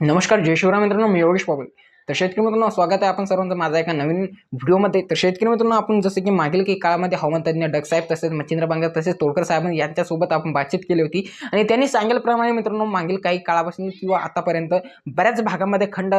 नमस्कार जय शिवराय मित्रांनो मी योगेश पाटील. तर शेतकरी मित्रांनो स्वागत आहे आपण सर्वांचं. माझा एका नवीन व्हिडिओमध्ये. तर शेतकरी मित्रांनो आपण जसं की मागील काही काळामध्ये हवामान तज्ञ डग साहेब तसेच मच्छिंद्र बांगर तसेच तोडकर साहेब यांच्यासोबत आपण बातचीत केली होती. आणि त्यांनी सांगितल्याप्रमाणे मित्रांनो मागील काही काळापासून किंवा आतापर्यंत बऱ्याच भागामध्ये खंड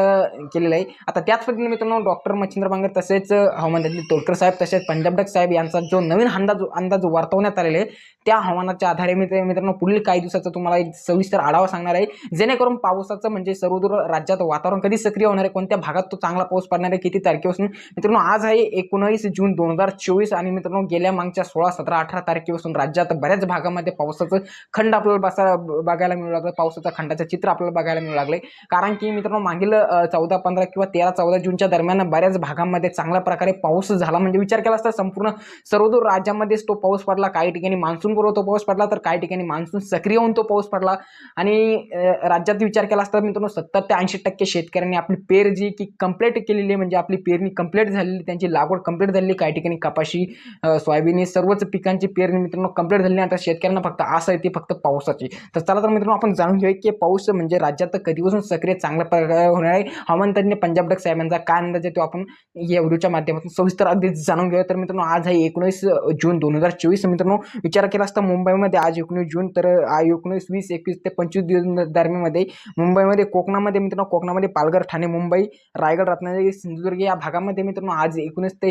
केलेला आहे. आता त्याच पद्धतीने मित्रांनो डॉक्टर मच्छिंद्र बांगर तसेच हवामान तज्ज्ञ तोडकर साहेब तसेच पंजाब डग साहेब यांचा जो नवीन अंदाज अंदाज वर्तवण्यात आलेला आहे त्या हवामानाच्या आधारे मित्र मित्रांनो पुढील काही दिवसाचा तुम्हाला एक सविस्तर आढावा सांगणार आहे. जेणेकरून पावसाचं म्हणजे सर्वदूर राज्यात वातावरण कधी सक्रिय होणार आहे कोणत्या भागात तो चांगला पाऊस पडणार आहे किती तारखेपासून? मित्रांनो आज आहे एकोणावीस जून दोन हजार चोवीस आणि मित्रांनो गेल्या मागच्या सोळा सतरा अठरा तारखेपासून राज्यात बऱ्याच भागामध्ये पावसाचं खंड आपल्याला बसा बघायला मिळू लागलं. पावसाचं खंडाचं चित्र आपल्याला बघायला मिळू लागले कारण की मित्रांनो मागील चौदा पंधरा किंवा तेरा चौदा जूनच्या दरम्यान बऱ्याच भागामध्ये चांगल्या प्रकारे पाऊस झाला. म्हणजे विचार केला असता संपूर्ण सर्वदूर राज्यामध्येच तो पाऊस पडला. काही ठिकाणी मान्सूनपूर्व तो पाऊस पडला तर काही ठिकाणी मान्सून सक्रिय होऊन तो पाऊस पडला. आणि राज्यात विचार केला असता मित्रांनो सत्तर ते ऐंशी टक्के शेतकऱ्यांनी आपली पेर जी की कंप्लीट केलेली आहे म्हणजे आपली पेरणी कंप्लीट झालेली त्यांची लागवड कंप्लीट झालेली काही ठिकाणी कपाशी सोयाबीन सर्वच पिकांची पेरणी मित्रांनो कंप्लीट झाली आता शेतकऱ्यांना फक्त आस आहे ती फक्त पावसाची. तर चला तर मित्रांनो आपण जाणून घेऊया की पाऊस म्हणजे राज्यात कधीपासून सक्रिय चांगल्या प्रकारे होणार आहे. हवामान तज्ञ पंजाब डक साहेबांचा काय अंदाज आहे तो आपण या व्हिडिओच्या माध्यमातून सविस्तर अगदी जाणून घेऊया. तर मित्रांनो आज आहे एकोणीस जून दोन हजार चोवीस. मित्रांनो विचार केला असता मुंबईमध्ये आज एकोणीस जून तर एकोणीस वीस एकवीस ते पंचवीस दिवस दरम्यानमध्ये मुंबईमध्ये कोकणामध्ये मित्रांनो कोकणामध्ये पालघर ठाणे मुंबई रायगड रत्नागिरी सिंधुदुर्ग या भागामध्ये मित्रांनो आज एकोणीस ते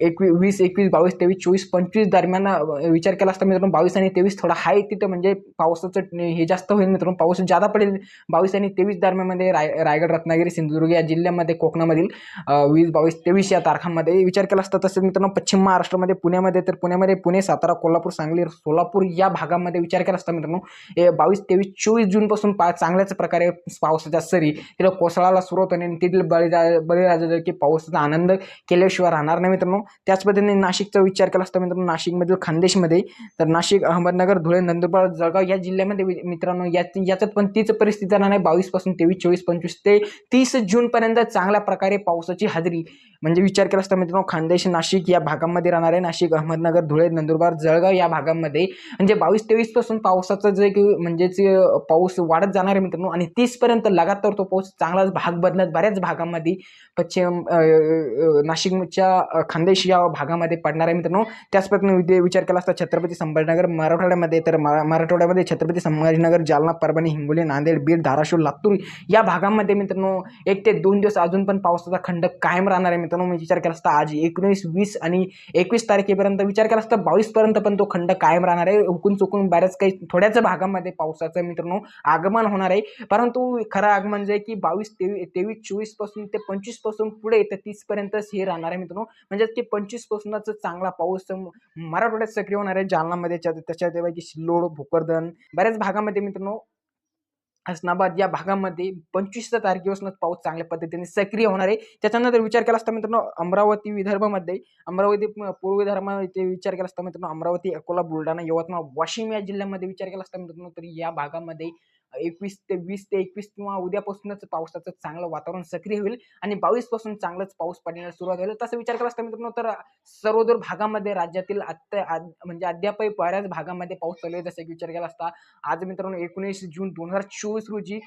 एकवीस वीस एकवीस बावीस तेवीस चोवीस पंचवीस दरम्यान विचार केला असता मित्रांनो बावीस आणि तेवीस थोडा हाय तिथं म्हणजे पावसाचं हे जास्त होईल मित्रांनो पाऊस जादा पडेल बावीस आणि तेवीस दरम्यानमध्ये राय रायगड रत्नागिरी सिंधुदुर्ग या जिल्ह्यामध्ये कोकणामधील वीस बावीस तेवीस या तारखांमध्ये विचार केला असता तसेच मित्रांनो पश्चिम महाराष्ट्रामध्ये पुण्यामध्ये तर पुण्यामध्ये पुणे सातारा कोल्हापूर सांगली सोलापूर या भागामध्ये विचार केला असता मित्रांनो बावीस तेवीस चोवीस जूनपासून पा चांगल्याच प्रकारे पावसाच्या सरी तिला कोसळाला सुरुवात होणे आणि तिथील बळीरा बळीराजा की पावसाचा आनंद केल्याशिवाय राहणार नाही मित्रांनो. त्याच पद्धतीने नाशिकचा विचार केला असता मित्रांनो नाशिकमधील खानदेशमध्ये तर नाशिक अहमदनगर धुळे नंदुरबार जळगाव या जिल्ह्यामध्ये मित्रांनो याच्यात पण तीच परिस्थिती राहणार आहे बावीसपासून तेवीस चोवीस पंचवीस ते तीस जूनपर्यंत चांगल्या प्रकारे पावसाची हजेरी म्हणजे विचार केला असता मित्रांनो खानदेश नाशिक या भागामध्ये राहणार आहे. नाशिक अहमदनगर धुळे नंदुरबार जळगाव या भागामध्ये. म्हणजे बावीस तेवीसपासून पावसाचं जे की म्हणजेच पाऊस वाढत जाणार आहे मित्रांनो आणि तीसपर्यंत लगातार तो पाऊस चांगलाच भाग बदलत बऱ्याच भागामध्ये पश्चिम नाशिकच्या खानदेश या भागामध्ये पडणार आहे मित्रांनो. त्याचप्रमाणे विचार केला असता छत्रपती संभाजीनगर मराठवाड्यामध्ये तर मराठवाड्यामध्ये छत्रपती संभाजीनगर जालना परभणी हिंगोली नांदेड बीड धाराशिव लातूर या भागामध्ये मित्रांनो एक ते दोन दिवस अजून पण पावसाचा खंड कायम राहणार आहे मित्रांनो मी विचार केला असता आज एकोणीस वीस आणि एकवीस तारखेपर्यंत विचार केला असता बावीस पर्यंत पण तो खंड कायम राहणार आहे. हुकून चुकून बऱ्याच काही थोड्याच भागामध्ये पावसाचं मित्रांनो आगमन होणार आहे. परंतु खरं आगमन जे की बावीस तेवीस तेवीस चोवीसपासून ते पंचवीसपासून पुढे तर तीसपर्यंतच हे राहणार आहे मित्रांनो. म्हणजे की पंचवीस पासूनच चांगला पाऊस मराठवाड्यात सक्रिय होणार आहे. जालनामध्ये त्याच्या की सिल्लोड भोकरदन बऱ्याच भागामध्ये मित्रांनो हसनाबाद या भागामध्ये पंचवीस तारखेपासूनच पाऊस चांगल्या पद्धतीने सक्रिय होणार आहे. त्याच्यानंतर विचार केला असता मित्रांनो अमरावती विदर्भामध्ये अमरावती पूर्व विदर्भामध्ये विचार केला असता मित्रांनो अमरावती अकोला बुलढाणा यवतमाळ वाशिम या जिल्ह्यामध्ये विचार केला असता मित्रांनो तर या भागामध्ये एकवीस ते वीस ते एकवीस किंवा उद्यापासूनच पावसाचं चांगलं वातावरण सक्रिय होईल आणि बावीसपासून चांगलंच पाऊस पडण्याला सुरुवात होईल. तसं विचार केला असता मित्रांनो तर सर्वदूर भागामध्ये राज्यातील आत्ता म्हणजे अद्यापही बऱ्याच भागामध्ये पाऊस चालू आहे जसं की विचार केला असता आज मित्रांनो एकोणीस जून दोन हजार चोवीस रोजी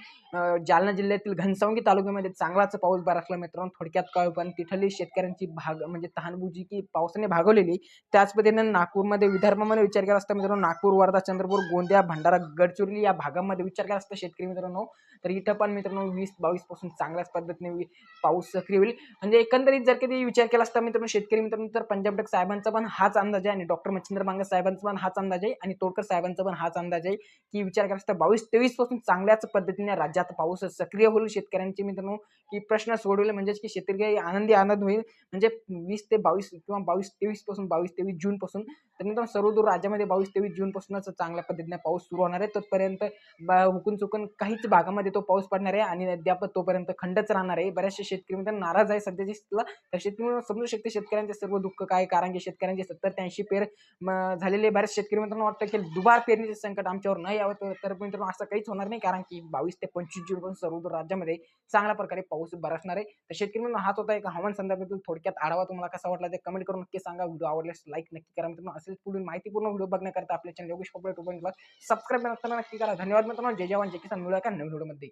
जालना जिल्ह्यातील घनसावंगी तालुक्यामध्ये चांगलाच पाऊस बरसला मित्रांनो थोडक्यात काय पण तिथली शेतकऱ्यांची भाग म्हणजे तहानबुजी की पावसाने भागवलेली त्याच पद्धतीने नागपूरमध्ये विदर्भामध्ये विचार केला असता मित्रांनो नागपूर वर्धा चंद्रपूर गोंदिया भंडारा गडचिरोली या भागामध्ये विचार केला असतं शेतकरी मित्रांनो. तर इथं पण मित्रांनो वीस बावीसपासून चांगल्याच पद्धतीने पाऊस सक्रिय होईल. म्हणजे एकंदरीत जर कधी विचार केला असता मित्रांनो शेतकरी मित्रांनो तर पंजाब डक साहेबांचा पण हाच अंदाज आहे आणि डॉक्टर मच्छिंद्र बांगर साहेबांचा पण हाच अंदाज आहे आणि तोडकर साहेबांचा पण हाच अंदाज आहे की विचार केला असता बावीस तेवीसपासून चांगल्याच पद्धतीने राज्यात पाऊस सक्रिय होईल. शेतकऱ्यांचे मित्रांनो की प्रश्न सोडवले म्हणजेच की शेतकरी आनंदी आनंद होईल. म्हणजे वीस ते बावीस किंवा बावीस तेवीसपासून बावीस तेवीस जून पासून तर मित्रांनो सर्वदूर राज्यामध्ये बावीस तेवीस जून पासूनच चांगल्या पद्धतीने पाऊस सुरू होणार आहे. तोपर्यंत हुकून चुकून काहीच भागामध्ये तो पाऊस पडणार आहे आणि अद्याप तोपर्यंत खंडच राहणार आहे. बऱ्याचशा शेतकरी मित्रांनो नाराज आहे सध्याची तर शेतकरी समजू शकते शेतकऱ्यांचे सर्व दुःख काय कारण की शेतकऱ्यांचे सत्तर ते ऐंशी पेर झालेले बऱ्याच शेतकरी मित्रांनो वाटतं की दुबार पेरणीचे संकट आमच्यावर नाही यावं तर मित्रांनो असं काहीच होणार नाही कारण की बावीस ते पंचवीस जून पण सर्व राज्यामध्ये चांगल्या प्रकारे पाऊस बरसणार आहे. तर शेतकरी मित्रांनो हाच होता एक हवामान संदर्भातील थोडक्यात आढावा. तुम्हाला कसा वाटला ते कमेंट करून नक्की सांगा. व्हिडिओ आवडल्यास लाईक नक्की करा मित्रांनो. असेल पुढील माहितीपूर्ण व्हिडिओ बघण्याकरता आपल्या चॅनल योगेश पॉप्युलर सबस्क्राईब नक्की करा. धन्यवाद मित्रांनो. जय जवान जय किसान. मिळूया का नवीन व्हिडिओमध्ये. ఉంది